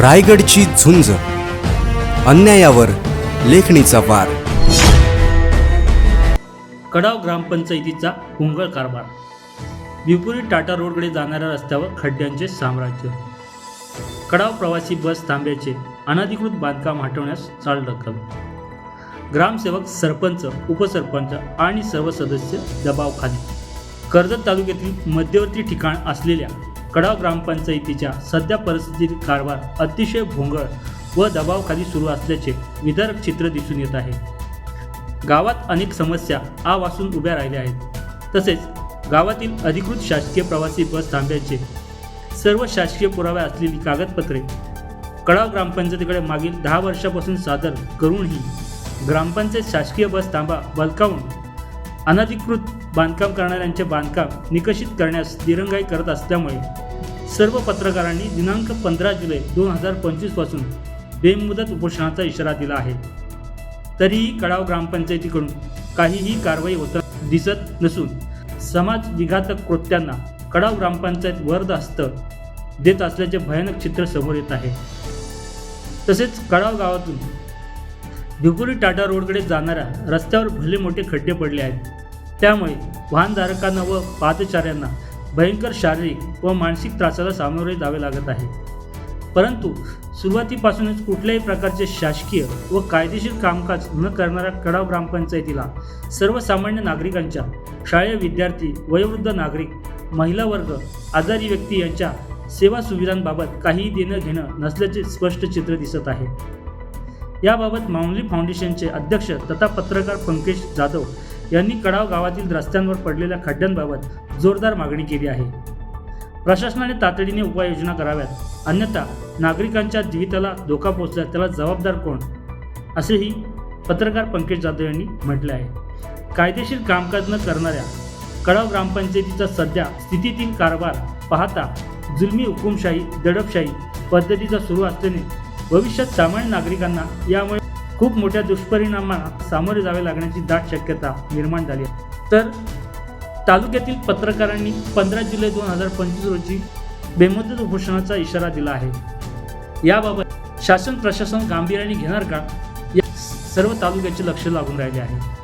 रायगडची झुंज. अन्यायावर लेखणीचा वार. कडाव ग्रामपंचायतीचा हुंगळ कारभार. विपुरी टाटा रोडकडे जाणाऱ्या रस्त्यावर खड्ड्यांचे साम्राज्य. कडाव प्रवासी बस थांब्याचे अनधिकृत बांधकाम हटवण्यास चालढकल ग्रामसेवक सरपंच उपसरपंच आणि सर्व सदस्य दबावखाली कर्जत तालुक्यातील मध्यवर्ती ठिकाण असलेल्या कडाव ग्रामपंचायतीच्या सध्या परिस्थितीत कारभार अतिशय भोंगळ व दबावखाली सुरू असल्याचे विदर्भ चित्र दिसून येत आहे. गावात अनेक समस्या आ वासून उभ्या राहिल्या आहेत. तसेच गावातील अधिकृत शासकीय प्रवासी बस थांब्याचे सर्व शासकीय पुरावे असलेली कागदपत्रे कडाव ग्रामपंचायतीकडे मागील दहा वर्षापासून सादर करूनही ग्रामपंचायत शासकीय बस थांबा बलकावून अनधिकृत बांधकाम करणाऱ्यांचे बांधकाम निकषित करण्यास दिरंगाई करत असल्यामुळे सर्व पत्रकारांनी दिनांक पंधरा जुलै दोन हजार पंचवीसपासून बेमुदत उपोषणाचा इशारा दिला आहे. तरीही कडाव ग्रामपंचायतीकडून काहीही कारवाई होत दिसत नसून समाज विघातक कृत्यांना कडाव ग्रामपंचायत वरद हस्त देत असल्याचे भयानक चित्र समोर येत आहे. तसेच कडाव गावातून भिगुरी टाटा रोडकडे जाणाऱ्या रस्त्यावर भले मोठे खड्डे पडले आहेत त्यामुळे वाहनधारकांना व पादचाऱ्यांना भयंकर शारीरिक व मानसिक त्रासाला सामोरे जावे लागत आहे. परंतु सुरुवातीपासूनच कुठल्याही प्रकारचे शासकीय व कायदेशीर कामकाज न करणाऱ्या कडाव ग्रामपंचायतीला सर्वसामान्य नागरिकांच्या शाळेय विद्यार्थी वयोवृद्ध नागरिक महिला वर्ग आजारी व्यक्ती यांच्या सेवा सुविधांबाबत काहीही देणं घेणं नसल्याचे स्पष्ट चित्र दिसत आहे. याबाबत माऊली फाउंडेशनचे अध्यक्ष तथा पत्रकार पंकज जाधव यांनी कडाव गावातील रस्त्यांवर पडलेल्या खड्ड्यांबाबत जोरदार मागणी केली आहे. प्रशासनाने तातडीने उपाययोजना कराव्यात. अन्यथा नागरिकांच्या जीविताला धोका पोचल्यास त्याला जबाबदार कोण? असेही पत्रकार पंकज जाधव यांनी म्हटले आहे. कायदेशीर कामकाज न करणाऱ्या कडाव ग्रामपंचायतीचा सध्या स्थितीतील कारभार पाहता जुलमी हुकुमशाही दडपशाही पद्धतीचा सुरू असल्याने भविष्यात सामान्य नागरिकांना यामुळे खूप मोठ्या दुष्परिणामांना सामोरे जावे लागण्याची दाट शक्यता निर्माण झाली आहे. तर तालुक्यातील पत्रकारांनी पंधरा जुलै दोन हजार पंचवीस रोजी बेमुदत उपोषणाचा इशारा दिला आहे. याबाबत शासन प्रशासन गांभीर्याने घेणार का? या सर्व तालुक्याचे लक्ष लागून राहिले आहे.